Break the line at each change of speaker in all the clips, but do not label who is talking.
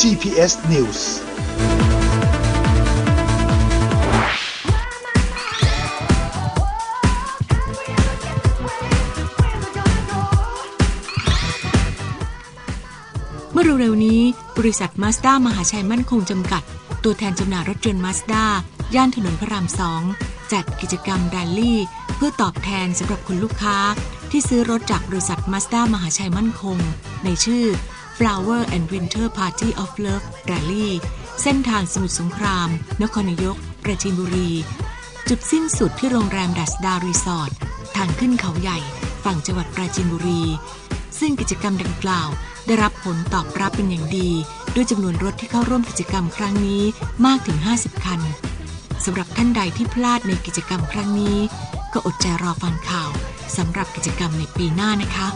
GPS News
เมื่อเร็วๆนี้ บริษัทมาสด้ามหาชัยมั่นคงจำกัด ตัวแทนจำหน่ายรถยนต์มาสด้าย่านถนนพระรามสองจัดกิจกรรมแรลลี่ เพื่อตอบแทนสำหรับคุณลูกค้าที่ซื้อรถจากบริษัทมาสด้ามหาชัยมั่นคง ในชื่อ Flower and Winter Party of Love Rally เส้นทางสมุทรสงคราม นครนายก ประจีนบุรี จุดสิ้นสุดที่โรงแรมดัสดารีสอร์ท ทางขึ้นเขาใหญ่ ฝั่งจังหวัดปราจีนบุรี ซึ่งกิจกรรมดังกล่าว ได้รับผลตอบรับเป็นอย่างดี ด้วยจำนวนรถที่เข้าร่วมกิจกรรมครั้งนี้มากถึง 50 คันสำหรับท่านใดที่พลาดในกิจกรรมครั้งนี้ ก็อดใจรอฟังข่าวสำหรับกิจกรรมในปีหน้านะคะ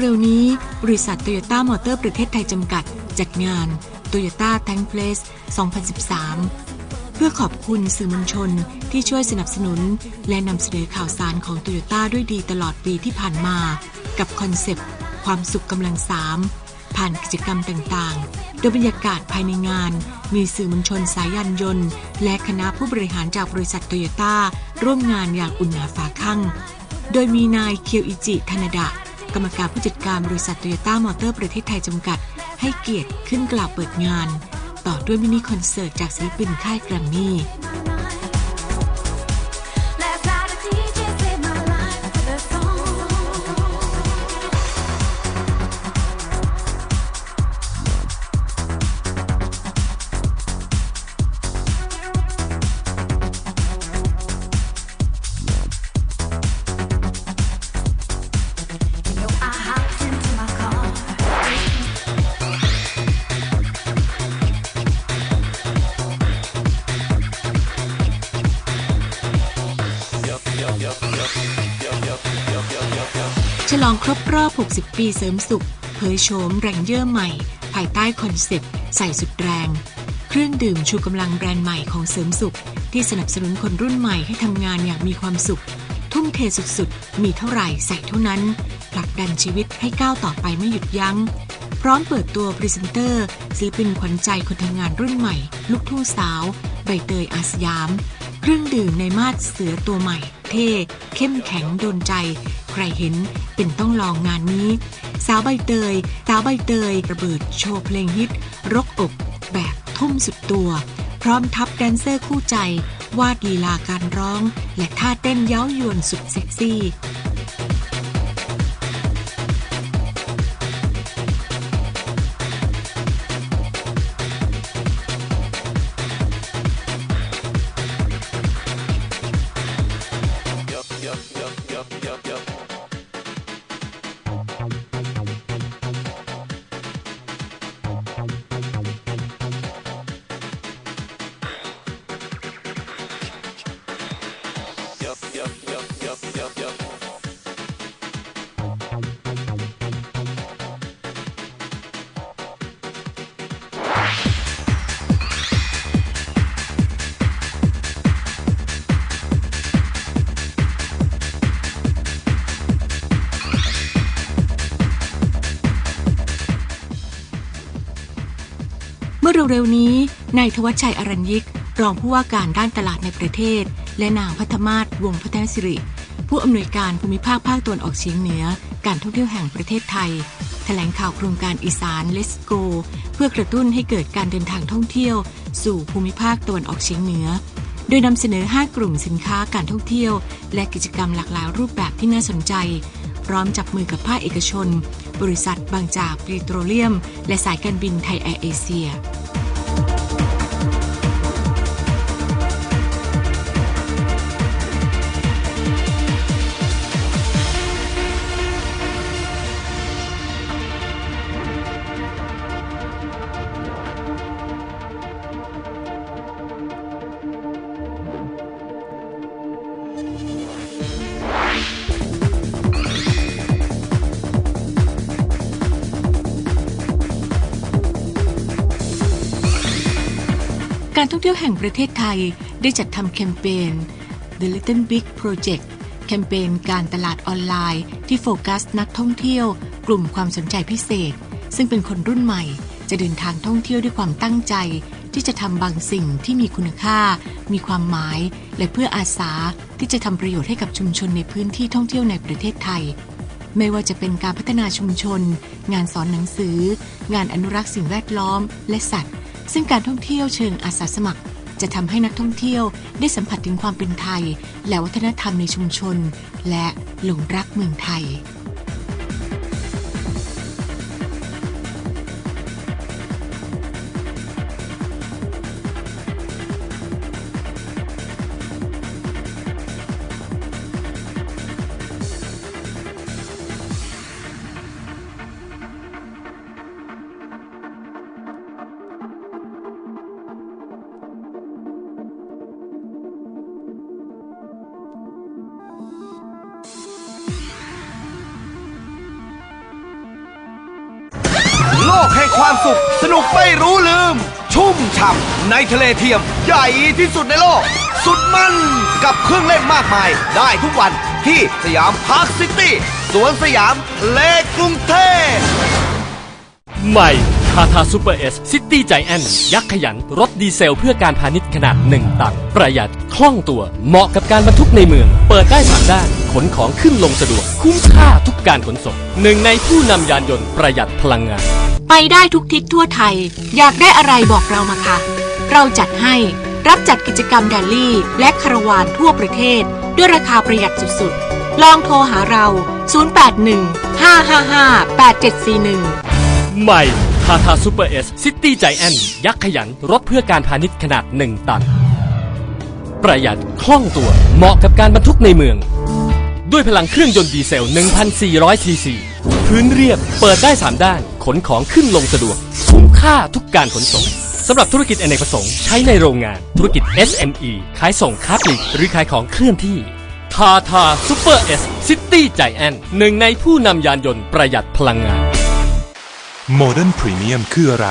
เร็วๆ นี้ บริษัทโตโยต้ามอเตอร์ประเทศไทยจำกัด จัดงาน Toyota Tank Place 2013 เพื่อขอบคุณสื่อมวลชนที่ช่วยสนับสนุน และนำเสนอข่าวสารของโตโยต้าด้วยดีตลอดปีที่ผ่านมา กับคอนเซปต์ ความสุขกำลังสามผ่านกิจกรรมต่างๆ โดยบรรยากาศภายในงาน มีสื่อมวลชนสายยานยนต์ และคณะผู้บริหารจากบริษัทโตโยต้าร่วมงานอย่างอุ่นหนาฝาข้างโดยมีนายเคียวอิจิธนดะ กรรมการผู้จัดการบริษัทโตโยต้ามอเตอร์ประเทศไทยจำกัด ให้เกียรติขึ้นกล่าวเปิดงาน ต่อด้วยมินิคอนเสิร์ตจากศิลปินค่ายแกรมมี่ ลองครบรอบ 60 ปีเสริมสุข เผยโฉมแรงเยอร์ใหม่ ภายใต้คอนเซปต์ ใส่สุดแรง เครื่องดื่มชูกำลังแบรนด์ใหม่ของเสริมสุข ที่สนับสนุนคนรุ่นใหม่ให้ทำงานอย่างมีความสุข ทุ่มเทสุดๆ มีเท่าไหร่ใส่เท่านั้น ผลักดันชีวิตให้ก้าวต่อไปไม่หยุดยัง้ง พร้อมเปิดตัวพรีเซนเตอร์ศิลปินขวัญใจคนทำงานรุ่นใหม่ ลูกทุ่งสาว ใบเตยอาสยาม เครื่องดื่มในมาดเสือตัวใหม่ เท่เข้มแข็งโดนใจ ใครเห็นเป็นต้องลองงานนี้ สาวใบเตย สาวใบเตยระเบิดโชว์เพลงฮิต รกอกแบบทุ่มสุดตัว พร้อมทับแดนเซอร์คู่ใจวาดลีลาการร้อง และท่าเต้นเย้ายวนสุดเซ็กซี่ มื่อเร็วๆนี้นายทวัชชัยอรัญยิก รองผู้ว่าการด้านตลาดในประเทศ และนางพัฒมาศวงพัฒนสิริ ผู้อำนวยการภูมิภาคภาคตะวันออกเฉียงเหนือ การท่องเที่ยวแห่งประเทศไทยแถลงข่าวโครงการอีสานเลสโก เพื่อกระตุ้นให้เกิดการเดินทางท่องเที่ยว สู่ภูมิภาคตะวันออกเฉียงเหนือ โดยนำเสนอ 5 กลุ่มสินค้าการท่องเที่ยว และกิจกรรมหลากหลายรูปแบบที่น่าสนใจ พร้อมจับมือกับภาคเอกชน บริษัทบางจากปิโตรเลียม และสายการบินไทยแอร์เอเชีย การท่องเที่ยวแห่งประเทศไทยได้จัดทำแคมเปญ The Little Big Project แคมเปญการตลาดออนไลน์ ที่โฟกัสนักท่องเที่ยว กลุ่มความสนใจพิเศษ ซึ่งเป็นคนรุ่นใหม่ จะเดินทางท่องเที่ยวด้วยความตั้งใจ ที่จะทำบางสิ่งที่มีคุณค่า มีความหมาย และเพื่ออาสาที่จะทำประโยชน์ให้กับชุมชนในพื้นที่ท่องเที่ยวในประเทศไทย ไม่ว่าจะเป็นการพัฒนาชุมชน งานสอนหนังสือ งานอนุรักษ์สิ่งแวดล้อม และสัตว์ ซึ่งการท่องเที่ยวเชิงอาสาสมัคร จะทำให้นักท่องเที่ยวได้สัมผัสถึงความเป็นไทย และวัฒนธรรมในชุมชน และหลงรักเมืองไทย
ความสุข สนุกไม่รู้ลืม ชุ่มฉ่ำในทะเลเทียม ใหญ่ที่สุดในโลก สุดมันกับเครื่องเล่นมากมาย ได้ทุกวันที่สยามพาร์คซิตี้สวนสยามทะเลกรุงเทพ
ใหม่ทาทาซูเปอร์เอสซิตี้ใจแอนยักษ์ขยัน รถดีเซลเพื่อการพาณิชย์ขนาด 1 ตัน ประหยัดคล่องตัว เหมาะกับการบรรทุกในเมือง เปิดได้สามด้านขนของขึ้นลงสะดวก คุ้มค่าทุกการขนส่งหนึ่งในผู้นำยานยนต์ประหยัดพลังงาน
ไปได้ทุกทิศทั่วไทย อยากได้อะไรบอกเรามาค่ะ เราจัดให้รับจัดกิจกรรมแดลลี่ และคารวานทั่วประเทศ ด้วยราคาประหยัดสุดๆ ลองโทรหาเรา 081 555 8741
ใหม่ทาทาซูเปอร์เอสซิตี้ใจแอนยักษ์ขยัน รถเพื่อการพาณิชย์ขนาด 1 ตัน ประหยัดคล่องตัว เหมาะกับการบรรทุกในเมือง ด้วยพลังเครื่องยนต์ดีเซล 1,400ซีซีพื้นเรียบเปิดได้ 3 ด้าน ขนของขึ้นลงสะดวก คุ้มค่าทุกการขนส่งสำหรับธุรกิจอเนกประสงค์ใช้ในโรงงานธุรกิจ SME ขายส่งค้าปลีกหรือขายของเคลื่อนที่ทาทาซูเปอร์เอสซิตี้ใจแอนหนึ่งในผู้นำยานยนต์ประหยัดพลังงาน
Modern Premium คืออะไร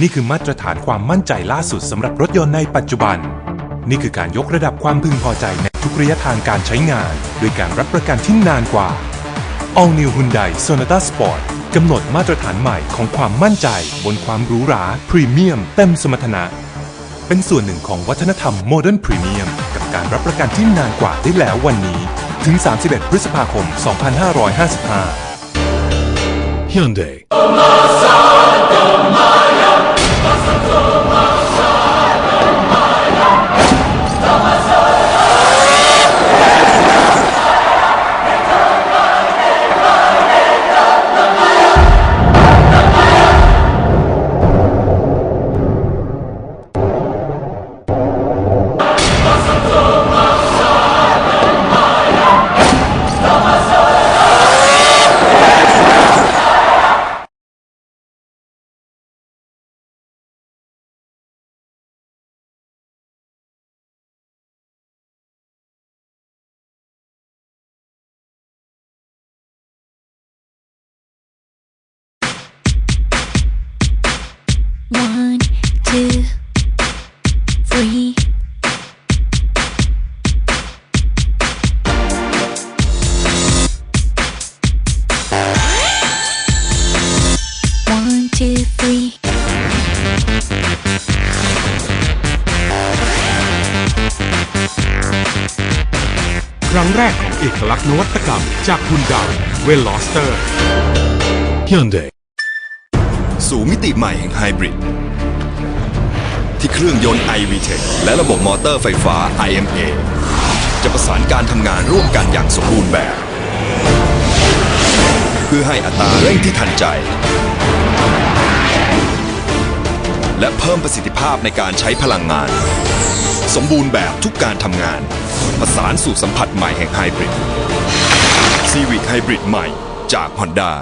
นี่คือมาตรฐานความมั่นใจล่าสุดสำหรับรถยนต์ในปัจจุบัน นี่คือการยกระดับความพึงพอใจในทุกระยะทางการใช้งาน ด้วยการรับประกันที่นานกว่า All New Hyundai Sonata Sport กำหนดมาตรฐานใหม่ของความมั่นใจบนความหรูหราพรีเมียมเต็มสมรรถนะ เป็นส่วนหนึ่งของวัฒนธรรมโมเดิร์นพรีเมียมกับการรับประกันที่นานกว่าได้แล้ววันนี้ ถึง 31 พฤษภาคม 2555 Hyundai
two, three. One, two, three.
ครั้งแรกของเอกลักษณ์นวัตกรรม จากฮุนดาเวลลอสเตอร์ Hyundai
สู่มิติใหม่แห่งไฮบริด ที่เครื่องยนต์ iVTEC และระบบมอเตอร์ไฟฟ้า IMA จะประสานการทำงานร่วมกันอย่างสมบูรณ์แบบ เพื่อให้อัตราเร่งที่ทันใจ และเพิ่มประสิทธิภาพในการใช้พลังงาน สมบูรณ์แบบทุกการทำงาน ประสานสู่สัมผัสใหม่แห่งไฮบริด Civic Hybrid ใหม่จาก Honda